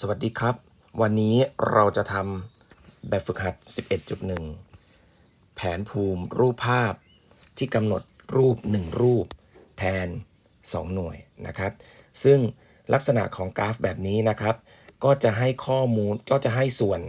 สวัสดีครับ วันนี้เราจะทำแบบฝึกหัด 11.1 แผนภูมิรูปภาพที่กำหนดรูป 1 รูป แทน 2 หน่วยนะครับ ซึ่งลักษณะของกราฟแบบนี้นะครับ ก็จะให้ข้อมูลก็จะให้ส่วน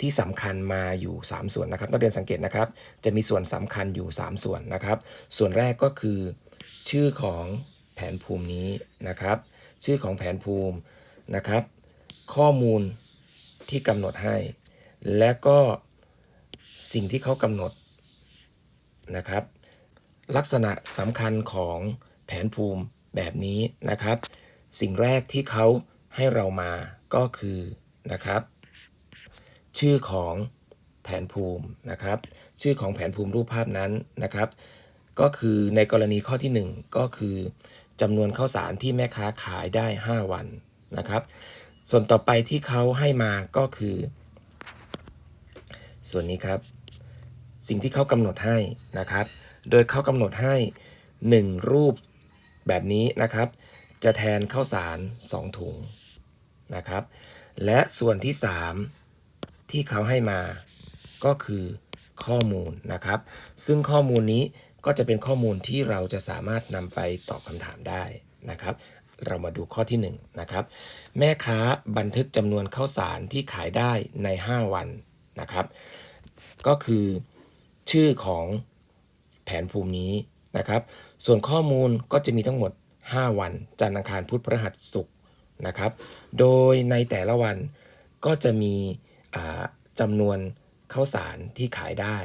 ที่สำคัญมาอยู่ 3 ส่วนนะครับนักเรียนสังเกตนะครับ จะมีส่วนสำคัญอยู่ 3 ส่วนนะครับ ส่วนแรกก็คือ ชื่อของแผนภูมินี้นะครับ ชื่อของแผนภูมินะครับ ข้อมูลที่กำหนดให้ และก็สิ่งที่เขากำหนดนะครับ ลักษณะสำคัญของแผนภูมิแบบนี้นะครับ สิ่งแรกที่เขาให้เรามาก็คือนะครับ ชื่อของแผนภูมินะครับ ชื่อของแผนภูมิรูปภาพนั้นนะครับ ก็คือในกรณีข้อที่ 1 ก็คือจำนวนข้าวสารที่แม่ค้าขายได้ 5 วันนะครับ ส่วนต่อไปที่เขาให้มาก็คือ ส่วนนี้ครับ สิ่งที่เขากำหนดให้นะครับ โดยเขากำหนดให้ 1 รูปแบบนี้นะครับ จะแทนข้าวสาร 2 ถุงนะครับ และส่วนที่ 3 ที่เขาให้มาก็คือข้อมูลนะครับ ซึ่งข้อมูลนี้ก็จะเป็นข้อมูลที่เราจะสามารถนำไปตอบคำถามได้นะครับ เรามาดูข้อที่1นนะครับ แม่ค้าบันทึกจำนวนข้าวสารที่ขายได้ใน 5 วันนะครับ ก็คือชื่อของแผนภูมินี้นะครับ ส่วนข้อมูลก็จะมีทั้งหมด 5 วัน จันทร์อังคารพุธพฤหัสศุกร์นะครับ โดยในแต่ละวันก็จะมีอ่าจำนวนข้าวสารที่ขายได้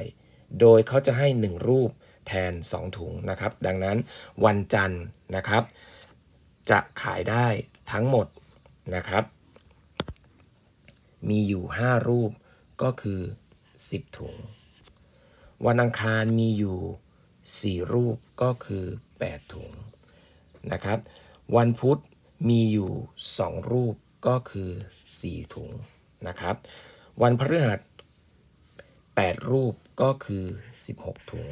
โดยเขาจะให้ 1 รูปแทน 2 ถุงนะครับ ดังนั้นวันจันทร์นะครับ จะขายได้ทั้งหมดนะครับ มีอยู่ 5 รูปก็คือ 10 ถุง วันอังคารมีอยู่ 4 รูปก็คือ 8 ถุงนะครับ วันพุธมีอยู่ 2 รูปก็คือ 4 ถุงนะครับ วันพฤหัส 8 รูปก็คือ 16 ถุง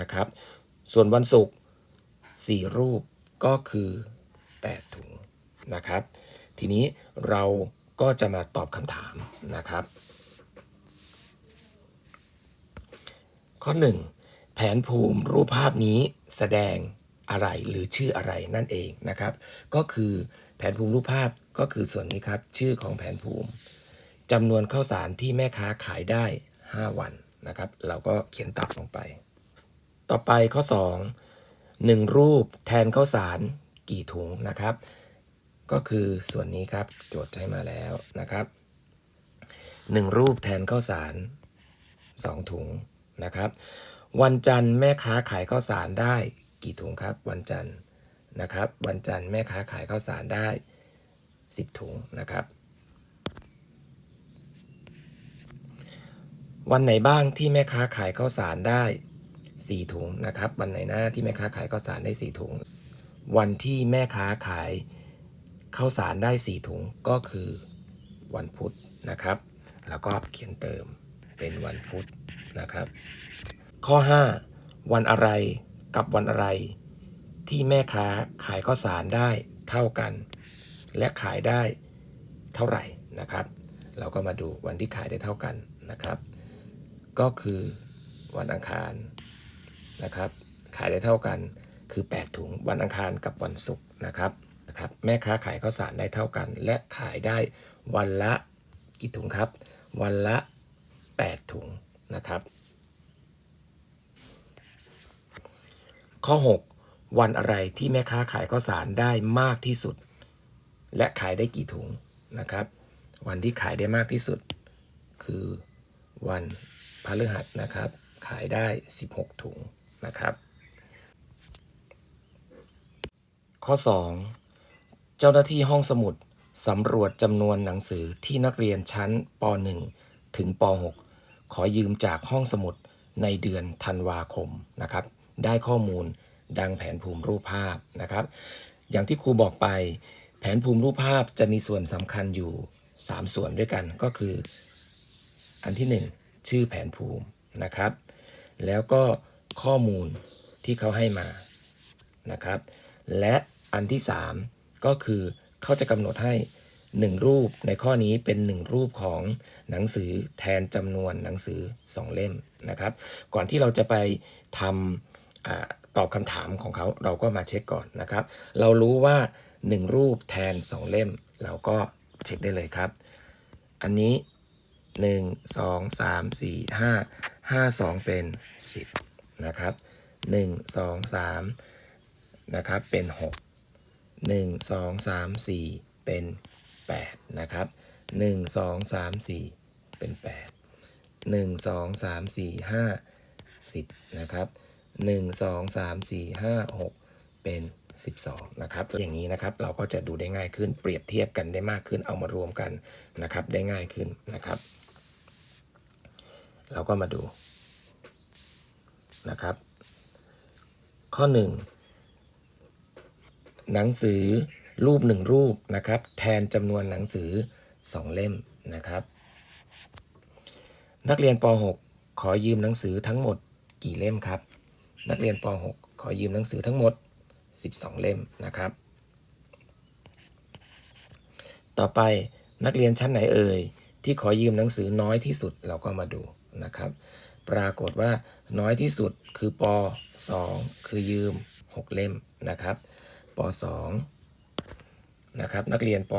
นะครับ ส่วนวันศุกร์4รูปก็คือ 8 ถุงนะครับ ทีนี้เราก็จะมาตอบคำถามนะครับ ข้อ 1 แผนภูมิรูปภาพนี้แสดงอะไรหรือชื่ออะไรนั่นเองนะครับ ก็คือแผนภูมิรูปภาพก็คือส่วนนี้ครับ ชื่อของแผนภูมิจำนวนข้าวสารที่แม่ค้าขายได้ 5 วันนะครับ เราก็เขียนตัดลงไป ต่อไปข้อ 2 1 รูปแทนข้าวสาร กี่ถุงนะครับ ก็คือส่วนนี้ครับโจทย์ให้มาแล้วนะครับ 1 รูปแทนข้าวสาร 2 ถุงนะครับ วันจันทร์แม่ค้าขายข้าวสารได้กี่ถุงครับ วันจันทร์นะครับ วันจันทร์แม่ค้าขายข้าวสารได้ 10 ถุงนะครับ วันไหนบ้างที่แม่ค้าขายข้าวสารได้ 4 ถุงนะครับ วันไหนหน้าที่แม่ค้าขายข้าวสารได้ 4 ถุง วันที่แม่ค้าขายข้าวสารได้ 4 ถุงก็คือวันพุธนะครับ แล้วก็เขียนเติมเป็นวันพุธนะครับ ข้อ 5 วันอะไรกับวันอะไร ที่แม่ค้าขายข้าวสารได้เท่ากัน และขายได้เท่าไหร่นะครับ เราก็มาดูวันที่ขายได้เท่ากันนะครับ ก็คือวันอังคารนะครับ ขายได้เท่ากัน คือ 8 ถุงวันอังคารกับวันศุกร์นะครับนะครับแม่ค้าขายข้าวสารได้เท่ากัน และขายได้วันละกี่ถุงครับ วันละ 8 ถุงนะครับ ข้อ 6 วันอะไรที่แม่ค้าขายข้าวสารได้มากที่สุด และขายได้กี่ถุงนะครับ วันที่ขายได้มากที่สุด คือวันพฤหัสนะครับ ขายได้ 16 ถุงนะครับ ข้อ 2 เจ้าหน้าที่ห้องสมุดสำรวจจำนวนหนังสือที่นักเรียนชั้นป .1 ถึงป .6 ขอยืมจากห้องสมุดในเดือนธันวาคมนะครับ ได้ข้อมูลดังแผนภูมิรูปภาพนะครับ อย่างที่ครูบอกไป แผนภูมิรูปภาพจะมีส่วนสำคัญอยู่ 3 ส่วนด้วยกันก็คือ อันที่ 1 ชื่อแผนภูมินะครับ แล้วก็ข้อมูลที่เขาให้มานะครับ และอันที่ 3 ก็คือเขาจะกำหนดให้ 1 รูปในข้อนี้เป็น 1 รูปของหนังสือแทนจำนวนหนังสือ 2 เล่มนะครับ ก่อนที่เราจะไปทำอตอบคำถามของเขาเราก็มาเช็คก่อนนะครับ เรารู้ว่า 1 รูปแทน 2 เล่ม เราก็เช็คได้เลยครับ อันนี้ 1 2 3 4 5 5 2 เป็น 10 นะครับ 1 2 3 นะครับเป็น 6 1 2 3 4 เป็น 8 นะครับ 1 2 3 4 เป็น 8 1 2 3 4 5 10 นะครับ 1 2 3 4 5 6 เป็น 12 นะครับ อย่างนี้นะครับเราก็จะดูได้ง่ายขึ้นเปรียบเทียบกันได้มากขึ้นเอามารวมกันนะครับได้ง่ายขึ้นนะครับ เราก็มาดูนะครับ ข้อ 1 หนังสือรูปหนึ่งรูปนะครับ แทนจำนวนหนังสือ 2 เล่มนะครับ นักเรียนป .6 ขอยืมหนังสือทั้งหมดกี่เล่มครับ นักเรียนป .6 ขอยืมหนังสือทั้งหมด 12 เล่มนะครับ ต่อไปนักเรียนชั้นไหนเอ่ยที่ขอยืมหนังสือน้อยที่สุดเราก็มาดูนะครับ ปรากฏว่าน้อยที่สุดคือป .2 คือยืม 6 เล่มนะครับ ป .2 นะครับนักเรียนป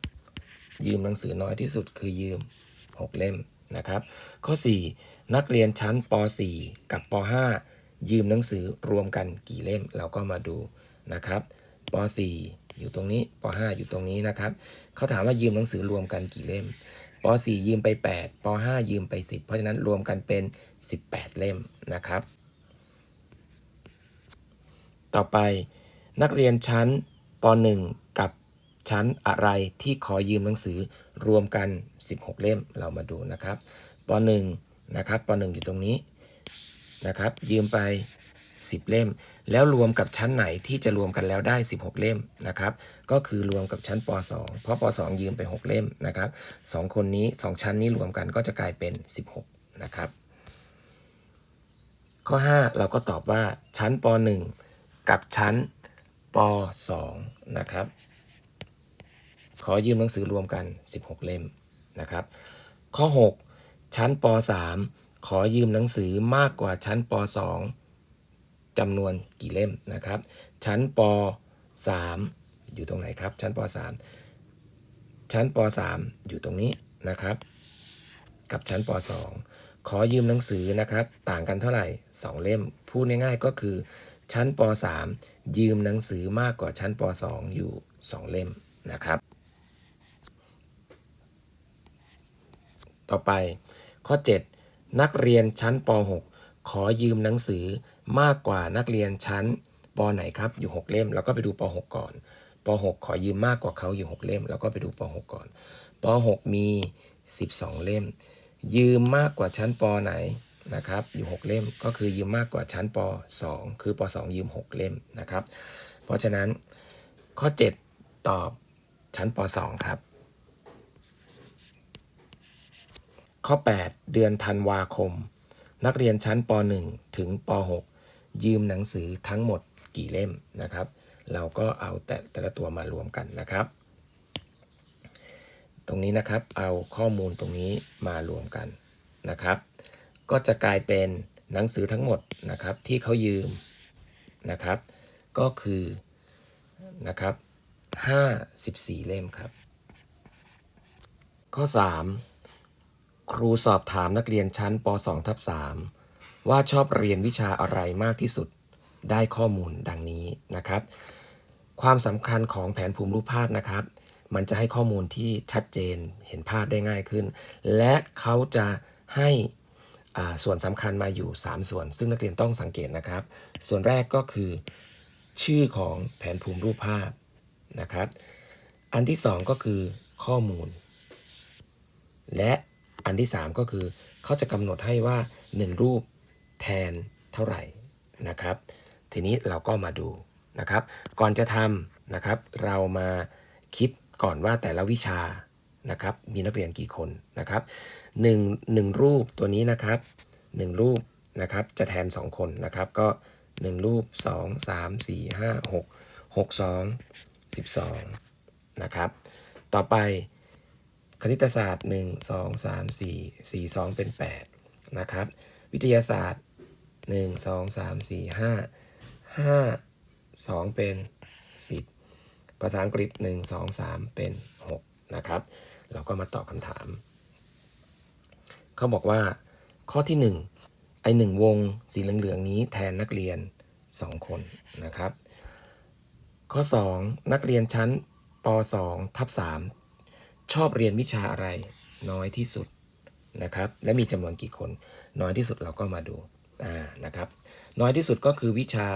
.2 ยืมหนังสือน้อยที่สุดคือยืม 6 เล่มนะครับ ข้อ 4 นักเรียนชั้นป .4 กับป .5 ยืมหนังสือรวมกันกี่เล่มเราก็มาดูนะครับป .4 อยู่ตรงนี้ป .5 อยู่ตรงนี้นะครับเขาถามว่ายืมหนังสือรวมกันกี่เล่มป .4 ยืมไป 8ป .5 ยืมไป 10 เพราะฉะนั้นรวมกันเป็น 18 เล่มนะครับ ต่อไป นักเรียนชั้นป .1 กับชั้นอะไรที่ขอยืมหนังสือรวมกัน 16 เล่มเรามาดูนะครับป .1 นะครับป .1 อยู่ตรงนี้นะครับ ยืมไป 10 เล่ม แล้วรวมกับชั้นไหนที่จะรวมกันแล้วได้ 16 เล่มนะครับ ก็คือรวมกับชั้นป .2 เพราะป .2 ยืมไป 6 เล่มนะครับสองคนนี้สองชั้นนี้รวมกันก็จะกลายเป็น 16 นะครับ ข้อ 5 เราก็ตอบว่าชั้นป .1 กับชั้น ป .2 นะครับ ขอยืมหนังสือรวมกัน 16 เล่มนะครับ ข้อ 6 ชั้นป .3 ขอยืมหนังสือมากกว่าชั้นป .2 จำนวนกี่เล่มนะครับ ชั้นป .3 อยู่ตรงไหนครับ ชั้นป .3 ชั้นป .3 อยู่ตรงนี้นะครับ กับชั้นป .2 ขอยืมหนังสือนะครับ ต่างกันเท่าไหร่ 2 เล่ม พูดง่ายๆก็คือ ชั้นป .3 ยืมหนังสือมากกว่าชั้นป .2 อยู่ 2 เล่มนะครับ ต่อไปข้อ 7 นักเรียนชั้นป .6 ขอยืมหนังสือมากกว่านักเรียนชั้นปไหนครับอยู่ 6 เล่มเราก็ไปดูป .6 ก่อนป .6 ขอยืมมากกว่าเขาอยู่ 6 เล่มเราก็ไปดูป .6 ก่อนป .6 มี 12 เล่ม ยืมมากกว่าชั้นปไหน นะครับอยู่ 6 เล่มก็คือยืมมากกว่าชั้นป .2 คือป .2 ยืม 6 เล่มนะครับ เพราะฉะนั้นข้อ 7 ตอบชั้นป .2 ครับ ข้อ 8 เดือนธันวาคม นักเรียนชั้นป .1 ถึงป .6 ยืมหนังสือทั้งหมดกี่เล่มนะครับ เราก็เอาแต่แต่ละตัวมารวมกันนะครับ ตรงนี้นะครับเอาข้อมูลตรงนี้มารวมกันนะครับ ก็จะกลายเป็นหนังสือทั้งหมดนะครับที่เขายืมนะครับ ก็คือนะครับ54 เล่มครับ ข้อ 3 ครูสอบถามนักเรียนชั้นป .2 ทับ3ว่าชอบเรียนวิชาอะไรมากที่สุดได้ข้อมูลดังนี้นะครับ ความสำคัญของแผนภูมิรูปภาพนะครับ มันจะให้ข้อมูลที่ชัดเจนเห็นภาพได้ง่ายขึ้น และเขาจะให้ ส่วนสำคัญมาอยู่ 3 ส่วน ซึ่งนักเรียนต้องสังเกตนะครับ ส่วนแรกก็คือ ชื่อของแผนภูมิรูปภาพนะครับ อันที่ 2 ก็คือข้อมูล และอันที่ 3 ก็คือเขาจะกำหนดให้ว่า 1 รูปแทนเท่าไหร่นะครับ ทีนี้เราก็มาดูนะครับ ก่อนจะทำนะครับ เรามาคิดก่อนว่าแต่ละวิชานะครับ มีนักเรียนกี่คนนะครับ หนึ่งหนึ่งรูปตัวนี้นะครับหนึ่งรูปนะครับจะแทน 2 คนนะครับ ก็ 1 รูป 2 3 4 5 6 6 2 12นะครับ ต่อไปคณิตศาสตร์ 1 2 3 4 4 2 เป็น 8 นะครับ วิทยาศาสตร์ 1 2 3 4 5 5 2 เป็น 10 ภาษาอังกฤษ 1 2 3 เป็น 6 นะครับ เราก็มาตอบคำถาม เขาบอกว่า ข้อที่ 1 ไอหนึ่งวงสีเหลืองๆนี้แทนนักเรียน 2 คนนะครับ ข้อ 2 นักเรียนชั้นป .2 ทับ3ชอบเรียนวิชาอะไรน้อยที่สุดนะครับ และมีจำนวนกี่คน น้อยที่สุดเราก็มาดูอ่านะครับ น้อยที่สุดก็คือวิชา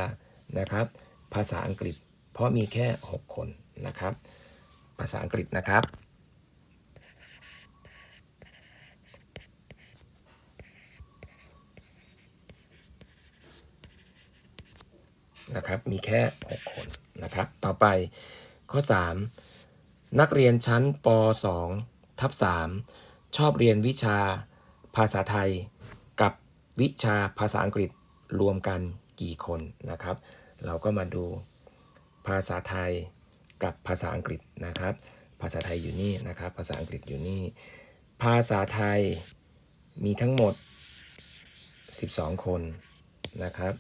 นะครับ ภาษาอังกฤษ เพราะมีแค่ 6 คนนะครับ ภาษาอังกฤษนะครับ นะครับมีแค่ 6 คนนะครับ ต่อไปข้อ 3 นักเรียนชั้นป .2 ทับ3ชอบเรียนวิชาภาษาไทย กับวิชาภาษาอังกฤษรวมกันกี่คนนะครับ เราก็มาดูภาษาไทยกับภาษาอังกฤษนะครับ ภาษาไทยอยู่นี่นะครับ ภาษาอังกฤษอยู่นี่ ภาษาไทยมีทั้งหมด 12 คนนะครับ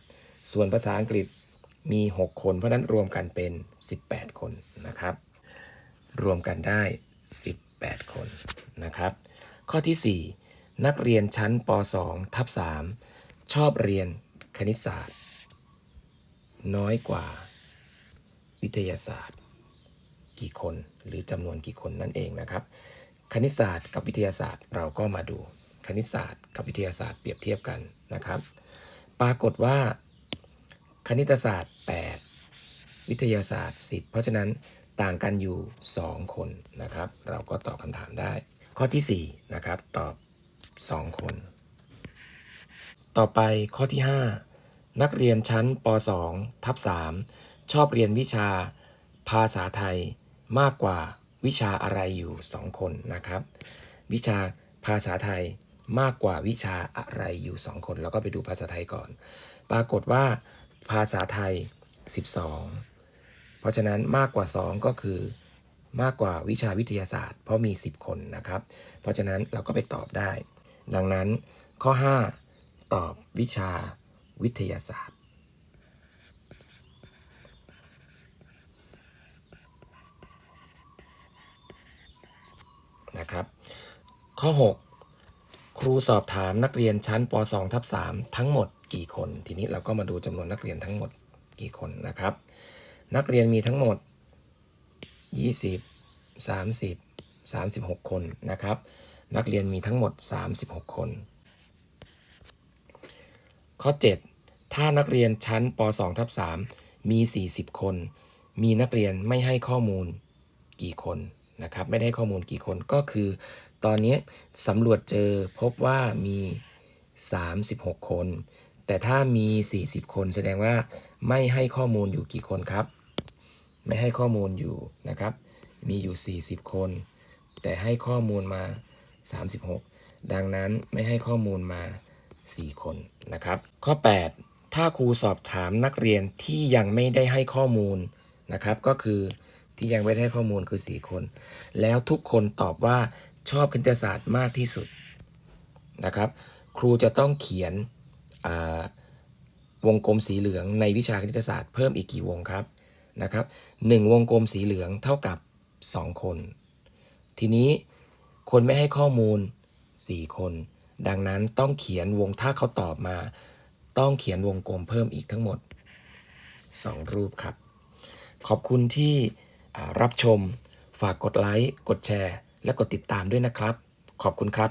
ส่วนภาษาอังกฤษ มี 6 คน เพราะนั้นรวมกันเป็น 18 คนนะครับ รวมกันได้ 18 คนนะครับ ข้อที่ 4 นักเรียนชั้นป .2 ทับ3ชอบเรียนคณิตศาสตร์ น้อยกว่าวิทยาศาสตร์ กี่คนหรือจำนวนกี่คนนั่นเองนะครับ คณิตศาสตร์กับวิทยาศาสตร์เราก็มาดูคณิตศาสตร์กับวิทยาศาสตร์เปรียบเทียบกันนะครับ ปรากฏว่า คณิตศาสตร์ 8 วิทยาศาสตร์ 10 เพราะฉะนั้นต่างกันอยู่ 2 คนนะครับ เราก็ตอบคำถามได้ ข้อที่ 4 นะครับ ตอบ 2 คน ต่อไปข้อที่ 5 นักเรียนชั้นป .2 ทับ3ชอบเรียนวิชาภาษาไทยมากกว่าวิชาอะไรอยู่ 2 คนนะครับ วิชาภาษาไทยมากกว่าวิชาอะไรอยู่ 2 คนเราก็ไปดูภาษาไทยก่อน ปรากฏว่า ภาษาไทย 12 เพราะฉะนั้นมากกว่า 2 ก็คือมากกว่าวิชาวิทยาศาสตร์ เพราะมี 10 คนนะครับ เพราะฉะนั้นเราก็ไปตอบได้ ดังนั้นข้อ 5 ตอบวิชาวิทยาศาสตร์ นะครับ ข้อ 6 ครูสอบถามนักเรียนชั้นป .2 ทับ3ทั้งหมด กี่คน ทีนี้เราก็มาดูจำนวนนักเรียนทั้งหมดกี่คนนะครับ นักเรียนมีทั้งหมด 20 30 36 คนนะครับ นักเรียนมีทั้งหมด 36 คน ข้อ 7 ถ้านักเรียนชั้นป .2 ทับ3มี 40 คน มีนักเรียนไม่ให้ข้อมูลกี่คนนะครับ ไม่ได้ข้อมูลกี่คนก็คือ ตอนนี้สำรวจเจอพบว่ามี 36 คน แต่ถ้ามี 40 คนแสดงว่าไม่ให้ข้อมูลอยู่กี่คนครับ ไม่ให้ข้อมูลอยู่นะครับ มีอยู่ 40 คน แต่ให้ข้อมูลมา 36 ดังนั้นไม่ให้ข้อมูลมา 4 คนนะครับ ข้อ 8 ถ้าครูสอบถามนักเรียนที่ยังไม่ได้ให้ข้อมูลนะครับ ก็คือที่ยังไม่ได้ให้ข้อมูลคือ 4 คน แล้วทุกคนตอบว่าชอบคณิตศาสตร์มากที่สุดนะครับ ครูจะต้องเขียน วงกลมสีเหลืองในวิชาคณิตศาสตร์เพิ่มอีกกี่วงครับนะครับหนึ่งวงกลมสีเหลืองเท่ากับ 2 คน ทีนี้คนไม่ให้ข้อมูล 4 คน ดังนั้นต้องเขียนวงถ้าเขาตอบมา ต้องเขียนวงกลมเพิ่มอีกทั้งหมด 2 รูปครับ ขอบคุณที่รับชม ฝากกดไลค์ กดแชร์ และกดติดตามด้วยนะครับ ขอบคุณครับ